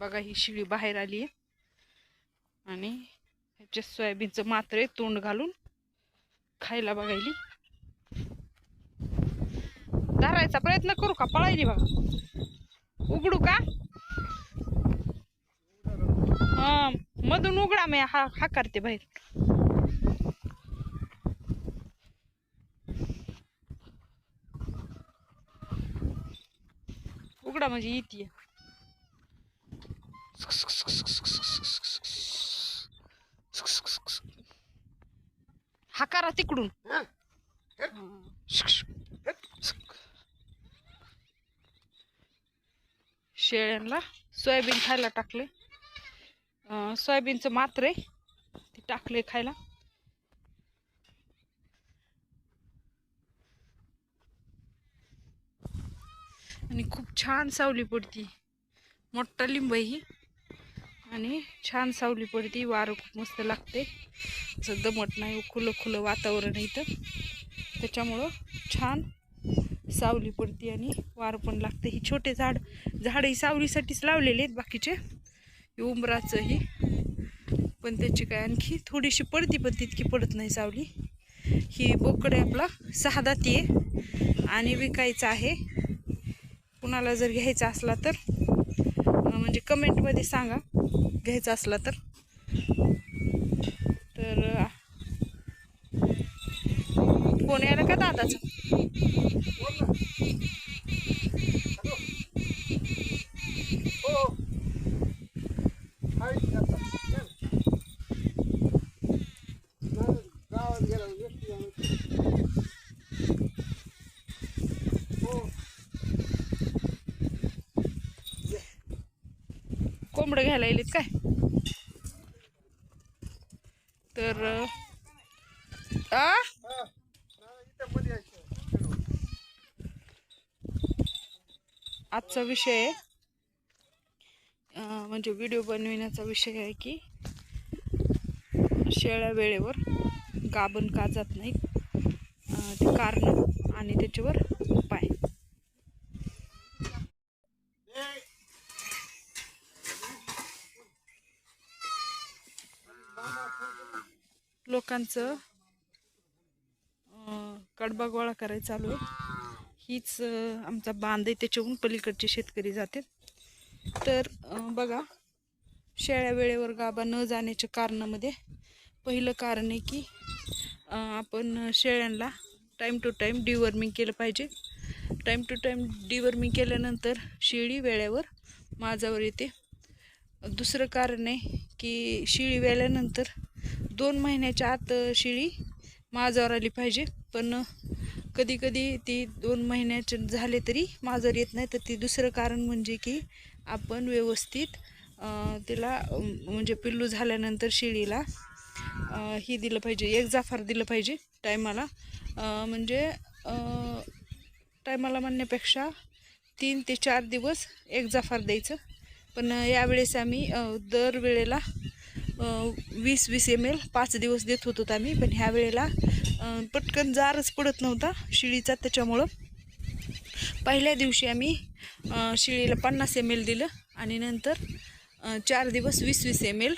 बघा ही शिळी बाहेर आली आहे आणि ह्याच्या सोयाबीनचं मात्र तोंड घालून खायला बघायली. धरायचा प्रयत्न करू का? पळायली बघा. उघडू का? हा मधून उघडा मी हा हा करते बाहेर. उघडा म्हणजे येते हा करा तिकडून. शेळ्यांना सोयाबीन खायला टाकले. सोयाबीनचं मात्र आहे ते टाकले खायला. आणि खूप छान सावली पडती. मोठा लिंब ही. आणि छान सावली पडती वारं खूप मस्त लागते. असं दमट नाही खुलं खुलं वातावरण इथं. त्याच्यामुळं छान सावली पडती आणि वारं पण लागतं. ही छोटे झाड झाड ही सावलीसाठीच लावलेले आहेत बाकीचे उंबराचंही उंबराचं पण त्याची काय आणखी थोडीशी पडती पण तितकी पडत नाही सावली. ही बोकडे आपला सहा दाती आहे. आणि विकायचं आहे. कुणाला जर घ्यायचा असला तर कमेंटमध्ये सांगा. घ्यायचा असला तर. तर फोन यायला का दादाचा हो आहे की आता? नाही, गावात गेला व्यक्ती आहे. हो कोंबडं घ्यायला येलेत काय? तर आ आजचा विषय आहे म्हणजे व्हिडिओ बनविण्याचा विषय आहे की शेळ्या वेळेवर गाभण का जात नाही ते कारण आणि त्याच्यावर उपाय लोकांचं कडबा गोळा करायला चालू आहे. हीच आमचा बांध आहे. त्याच्याहून पलीकडचे शेतकरी जाते तर बघा शेळ्या वेळेवर गाबा न जाण्याच्या कारणामध्ये पहिलं कारण आहे की आपण शेळ्यांना टाईम टू टाईम डिवर्मिंग केलं पाहिजे. टाईम टू टाईम डिवर्मिंग केल्यानंतर शेळी वेळेवर माझावर येते. दुसरं कारण आहे की शिळी वेल्यानंतर दोन महिन्याच्या आत शिळी माजावर आली पाहिजे. पण कधी कधी ती दोन महिन्याचे झाले तरी माजर येत नाही. तर ती दुसरं कारण म्हणजे की आपण व्यवस्थित तिला म्हणजे पिल्लू झाल्यानंतर शिळीला ही दिलं पाहिजे. एक जाफार दिलं पाहिजे टायमाला. म्हणजे टायमाला म्हणण्यापेक्षा तीन ते चार दिवस एक जाफार द्यायचं. पण यावेळेस आम्ही दर वेळेला वीस वीस एम एल पाच दिवस देत होतो आम्ही. पण ह्या वेळेला पटकन जारच पडत नव्हता शिळीचा. त्याच्यामुळं पहिल्या दिवशी आम्ही शिळीला पन्नास एम एल दिलं आणि नंतर चार दिवस वीस वीस एम एल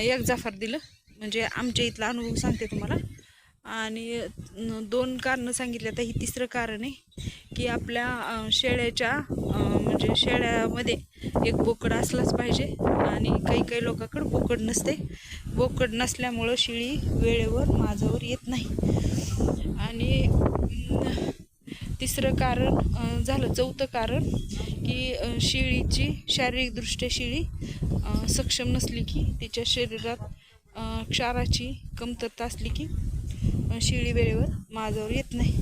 एक जाफर दिलं. म्हणजे आमच्या इथला अनुभव सांगते तुम्हाला. आणि दोन कारणं सांगितले. आता ही तिसरं कारण आहे. की आपल्या शेळ्याच्या म्हणजे शेळ्यामध्ये एक बोकड असलाच पाहिजे आणि काही काही लोकांकडं बोकड नसते. बोकड नसल्यामुळं शिळी वेळेवर माझावर येत नाही. आणि तिसरं कारण झालं चौथं कारण की शिळीची शेळीची शारीरिकदृष्ट्या शेळी सक्षम नसली की तिच्या शरीरात क्षाराची कमतरता असली की शिळी शेळी वेळेवर माझावर येत नाही.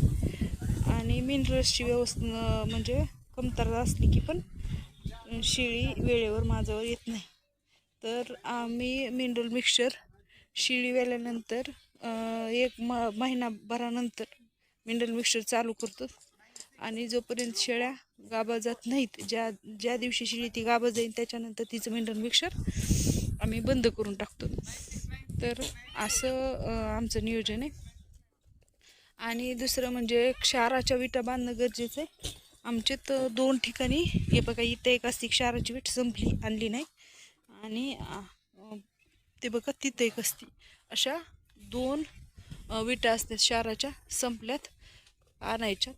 आणि मिनरल्सची व्यवस्था म्हणजे कमतरता असली की पण शिळी शेळी वेळेवर माझ्यावर येत नाही. तर आम्ही मिनरल मिक्सचर शिळी वेल्यानंतर एक म महिनाभरानंतर मिनरल मिक्सचर चालू करतो. आणि जोपर्यंत शेळ्या गाभा जात नाहीत ज्या ज्या दिवशी शिळी ती गाभा जाईल त्याच्यानंतर तिचं मिनरल मिक्सर आम्ही बंद करून टाकतो. तर असं आमचं नियोजन आहे. आणि दुसरं म्हणजे क्षाराच्या विटा बांधणं गरजेचं आहे. आमचे तर दोन ठिकाणी हे बघा इथं एक असती क्षाराची वीट संपली आणली नाही. आणि ते बघा तिथं एक असती. अशा दोन विटा असतात क्षाराच्या संपल्यात आणायच्यात.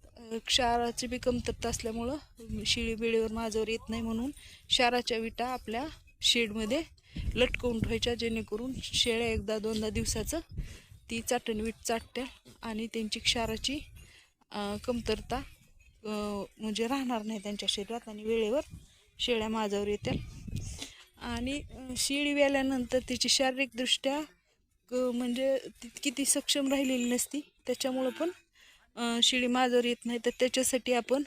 क्षाराची बी कमतरता असल्यामुळं शिळी बिळीवर माझ्यावर येत नाही म्हणून क्षाराच्या विटा आपल्या शेडमध्ये लटकवून ठेवायच्या जेणेकरून शेळ्या एकदा दोनदा दिवसाचं ती चाटण वीट चाटत्या. आणि त्यांची क्षाराची कमतरता म्हणजे राहणार नाही त्यांच्या शरीरात आणि वेळेवर शेळ्या माझ्यावर येतील आणि अ, शेळी व्याल्यानंतर तिची शारीरिकदृष्ट्या क- म्हणजे ती किती सक्षम राहिलेली नसती त्याच्यामुळं पण शेळी माझ्यावर येत नाही. तर त्याच्यासाठी आपण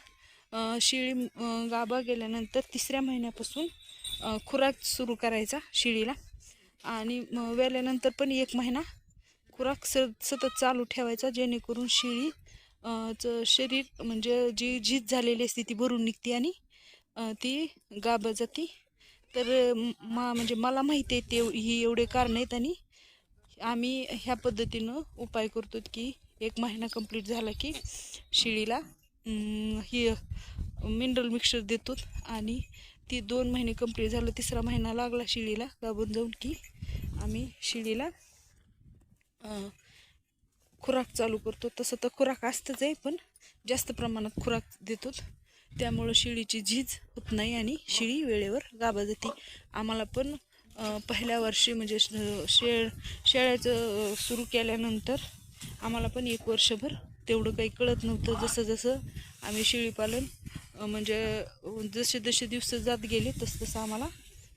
शिळी शेळी गाभा गेल्यानंतर तिसऱ्या महिन्यापासून खुराक सुरू करायचा शिळीला आणि म व्याल्यानंतर पण एक महिना खुराक स सतत चालू ठेवायचा जेणेकरून शेळी चं शरीर म्हणजे जी झीज झालेली असते ती भरून निघते आणि ती गाब जाती. तर मा म्हणजे मला माहिती आहे ते ही एवढे कारण आहेत आणि आम्ही ह्या पद्धतीनं उपाय करतो की एक महिना कंप्लीट झाला की शेळीला ही मिनरल मिक्सर देतो आणि ती दोन महिने कंप्लीट झालं तिसरा महिना लागला शिळीला गाबून जाऊन की आम्ही शिळीला खुराक चालू करतो. तसं तर खुराक असतंच आहे पण जास्त प्रमाणात खुराक देतो. त्यामुळं शेळीची झीज होत नाही आणि शेळी वेळेवर गाभा जाते आम्हाला पण पहिल्या वर्षी म्हणजे श- शेळ शेळ्याचं सुरू केल्यानंतर आम्हाला पण एक वर्षभर तेवढं काही कळत नव्हतं. जसं जसं आम्ही शेळीपालन म्हणजे जसे जसे दिवस जात गेले तसं तसं आम्हाला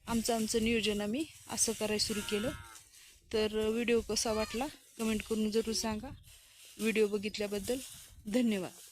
आमचं आमचं नियोजन आम्ही असं करायला सुरू केलं. तर व्हिडिओ कसा वाटला? कमेंट करून जरूर सांगा. व्हिडिओ बघितल्याबद्दल धन्यवाद.